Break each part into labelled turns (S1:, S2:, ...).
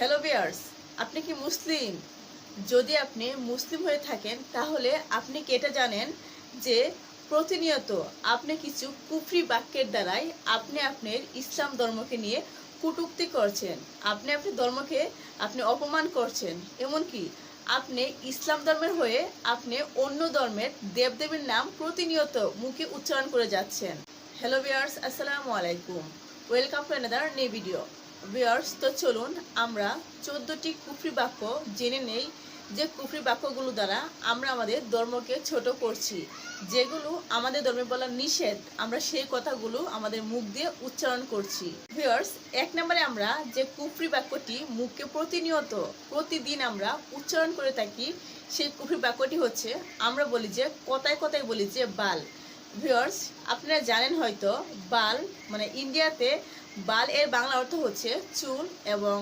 S1: Hello বিয়ার্স আপনি কি মুসলিম? যদি আপনি মুসলিম হয়ে থাকেন, তাহলে আপনি কি এটা জানেন যে প্রতিনিয়ত আপনি কিছু কুফরি বাক্যের দ্বারাই আপনি আপনার ইসলাম ধর্মকে নিয়ে কটূক্তি করছেন। আপনি আপনার ধর্মকে আপনি অপমান করছেন। এমনকি আপনি ইসলাম ধর্মের হয়ে আপনি অন্য ধর্মের দেবদেবীর নাম প্রতিনিয়ত মুখে উচ্চারণ করে যাচ্ছেন। হ্যালো বিয়ার্স আসসালামু আলাইকুম। Welcome to another new video viewers তো চলুন আমরা চোদ্দটি কুফরি বাক্য জেনে নেই। যে কুফরি বাক্যগুলো দ্বারা আমরা আমাদের ধর্মকে ছোট করছি, যেগুলো আমাদের ধর্মে বলা নিষেধ, আমরা সেই কথাগুলো আমাদের মুখ দিয়ে উচ্চারণ করছি। ভিউয়ার্স, এক নম্বরে আমরা যে কুফরি বাক্যটি মুখকে প্রতিনিয়ত, প্রতিদিন আমরা উচ্চারণ করে থাকি, সেই কুফরি বাক্যটি হচ্ছে, আমরা বলি যে, কথায় কথায় বলি যে, বাল। ভিউয়ার্স আপনারা জানেন হয়তো বাল মানে ইন্ডিয়াতে বাল এর বাংলা অর্থ হচ্ছে চুল এবং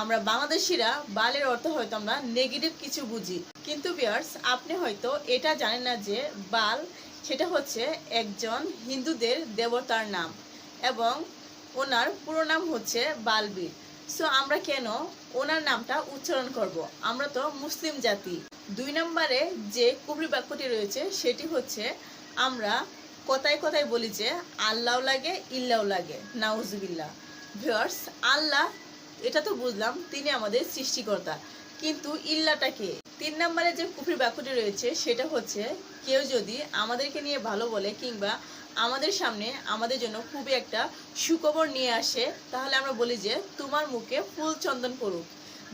S1: আমরা বাংলাদেশিরা বালের অর্থ হয়তো আমরা নেগেটিভ কিছু বুঝি। কিন্তু ভিউয়ার্স আপনি হয়তো এটা জানেন না যে বাল, সেটা হচ্ছে একজন হিন্দুদের দেবতার নাম এবং ওনার পুরো নাম হচ্ছে বালবীর। সো আমরা কেন ওনার নামটা উচ্চারণ করব? আমরা তো মুসলিম জাতি। দুই নম্বরে যে কুবরি বাক্যটি রয়েছে, সেটি হচ্ছে, আমরা কথায় কথায় বলি যে, আল্লাহ লাগে ইল্লাও লাগে, নাউজুবিল্লাহ। ভিউয়ার্স, আল্লাহ, এটা তো বুঝলাম, তিনি আমাদের সৃষ্টিকর্তা। কিন্তু ইল্লাটা কে? তিন নম্বরে যে কুফরি বাক্যটি রয়েছে, সেটা হচ্ছে, কেউ যদি আমাদেরকে নিয়ে ভালো বলে কিংবা আমাদের সামনে আমাদের জন্য খুবই একটা সুখবর নিয়ে আসে, তাহলে আমরা বলি যে, তোমার মুখে ফুল চন্দন পড়ুক।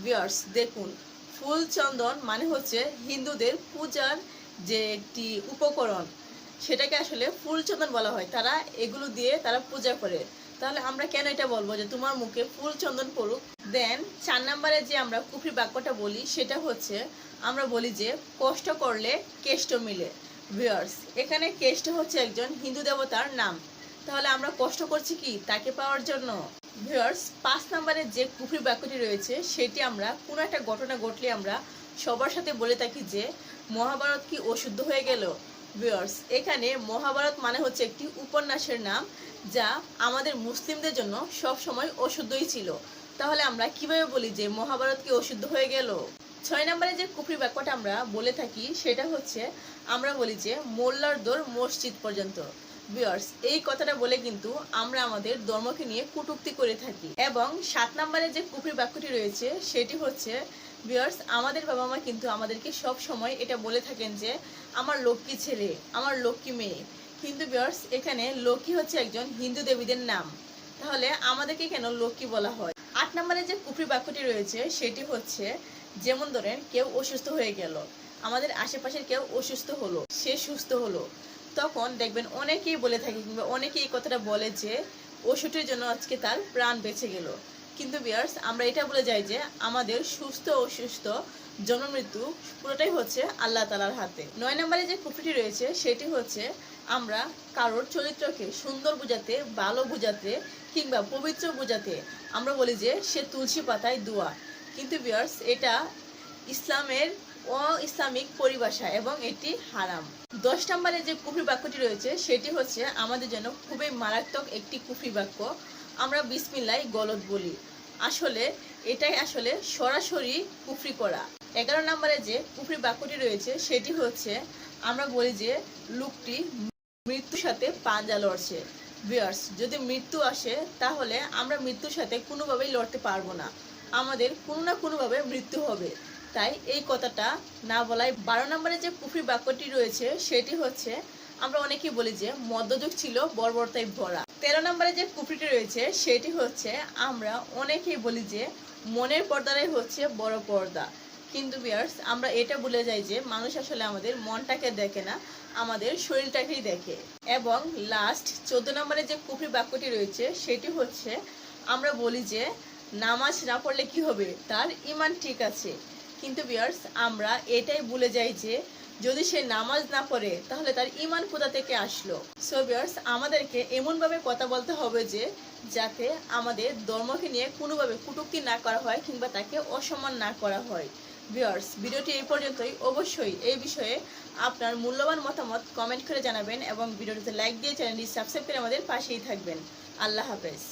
S1: ভিউয়ার্স, দেখুন, ফুল চন্দন মানে হচ্ছে হিন্দুদের পূজার যে একটি উপকরণ। সেটাকে আসলে ফুল চন্দন বলা হয়। তারা এগুলো দিয়ে তারা পূজা করে। তাহলে আমরা কেন এটা বলব যে তোমার মুখে ফুল চন্দন পড়ুক? দেন চার নম্বরে যে আমরা কুফরি বাক্যটা বলি, সেটা হচ্ছে আমরা বলি যে কষ্ট করলে কেষ্ট মিলে। ভিউয়ার্স এখানে কেষ্ট হচ্ছে একজন হিন্দু দেবতার নাম। তাহলে আমরা কষ্ট করছি কি? তাকে পাওয়ার জন্য। ভিউয়ার্স পাঁচ নম্বরে যে কুফরি বাক্যটি রয়েছে, সেটি আমরা কোনো একটা ঘটনা ঘটলে আমরা সবার সাথে বলে থাকি যে মহাভারত কি অশুদ্ধ হয়ে গেল? ভিউয়ার্স এখানে মহাভারত মানে হচ্ছে একটি উপন্যাসের নাম, যা আমাদের মুসলিমদের জন্য সব সময় অশুদ্ধই ছিল। তাহলে আমরা কীভাবে বলি যে মহাভারত কি অশুদ্ধ হয়ে গেল? ছয় নম্বরে যে কুফরি বাক্যটা আমরা বলে থাকি, সেটা হচ্ছে, আমরা বলি যে মোল্লার দোর মসজিদ পর্যন্ত। ভিউয়ার্স এই কথাটা বলে কিন্তু আমরা আমাদের ধর্মকে নিয়ে কটূক্তি করে থাকি। এবং সাত নম্বরে যে কুফরি বাক্যটি রয়েছে, সেটি হচ্ছে ভিউয়ার্স, আমাদের বাবা মা কিন্তু আমাদেরকে সব সময় এটা বলে থাকেন যে, আমার লক্ষ্মী ছেলে, আমার লক্ষ্মী মেয়ে। কিন্তু ভিউয়ার্স, এখানে লক্ষ্মী হচ্ছে একজন হিন্দু দেবীদের নাম। তাহলে আমাদেরকে কেন লক্ষ্মী বলা হয়? আট নম্বরে যে কুফরি বাক্যটি রয়েছে, সেটি হচ্ছে, যেমন ধরেন কেউ অসুস্থ হয়ে গেল, আমাদের আশেপাশের কেউ অসুস্থ হলো, সে সুস্থ হলো। তখন দেখবেন অনেকেই বলে থাকে কিংবা অনেকেই এই কথাটা বলে যে, ওষুধের জন্য আজকে তার প্রাণ বেঁচে গেল। কিন্তু বিয়ার্স আমরা এটা বলে যাই যে আমাদের সুস্থ অসুস্থ জন্ম মৃত্যু পুরোটাই হচ্ছে আল্লাহ তালার হাতে। নয় নম্বরে যে কুফরিটি রয়েছে, সেটি হচ্ছে আমরা কারোর চরিত্রকে সুন্দর বুঝাতে, ভালো বুঝাতে কিংবা পবিত্র বুঝাতে আমরা বলি যে সে তুলসী পাতায় দোয়া। কিন্তু বিয়ার্স এটা ইসলামের ও ইসলামিক পরিভাষা এবং এটি হারাম। দশ নম্বরে যে কুফরি বাক্যটি রয়েছে, সেটি হচ্ছে আমাদের জন্য খুবই মারাত্মক একটি কুফরি বাক্য। আমরা বিসমিল্লাই গলত বলি। আসলে এটাই আসলে সরাসরি কুফরি করা। এগারো নম্বরে যে কুফরি বাক্যটি রয়েছে, সেটি হচ্ছে, আমরা বলি যে, লোকটি মৃত্যুর সাথে পাঞ্জা লড়ছে। বিয়ার্স যদি মৃত্যু আসে, তাহলে আমরা মৃত্যুর সাথে কোনোভাবেই লড়তে পারব না। আমাদের কোনো না কোনোভাবে মৃত্যু হবে। তাই এই কথাটা না বলাই বারো নম্বরে যে কুফরি বাক্যটি রয়েছে, সেটি হচ্ছে আমরা অনেকেই বলি যে মধ্যযুগ ছিল বর্বরতায় ভরা। তেরো নম্বরে যে কুফরিটি রয়েছে, সেটি হচ্ছে আমরা অনেকেই বলি যে মনের পর্দাটাই হচ্ছে বড় পর্দা। কিন্তু বিয়ার্স আমরা এটা ভুলে যাই যে মানুষ আসলে আমাদের মনটাকে দেখে না, আমাদের শরীরটাকেই দেখে। এবং লাস্ট চোদ্দ নম্বরে যে কুফরি বাক্যটি রয়েছে, সেটি হচ্ছে আমরা বলি যে নামাজ না পড়লে কি হবে? তার ইমান ঠিক আছে। কিন্তু বিয়ার্স আমরা এটাই ভুলে যাই যে যদি সে নামাজ না পড়ে, তাহলে তার ইমান কোথা থেকে আসলো? সো বিয়ার্স আমাদেরকে এমনভাবে কথা বলতে হবে যে, যাতে আমাদের ধর্মকে নিয়ে কোনোভাবে কুটুক্তি না করা হয় কিংবা তাকে অসম্মান না করা হয়। ভিউয়ার্স ভিডিওটি এই পর্যন্তই। অবশ্যই এই বিষয়ে আপনার মূল্যবান মতামত কমেন্ট করে জানাবেন এবং ভিডিওটিতে লাইক দিয়ে চ্যানেলটি সাবস্ক্রাইব করে আমাদের পাশেই থাকবেন। আল্লাহ হাফেজ।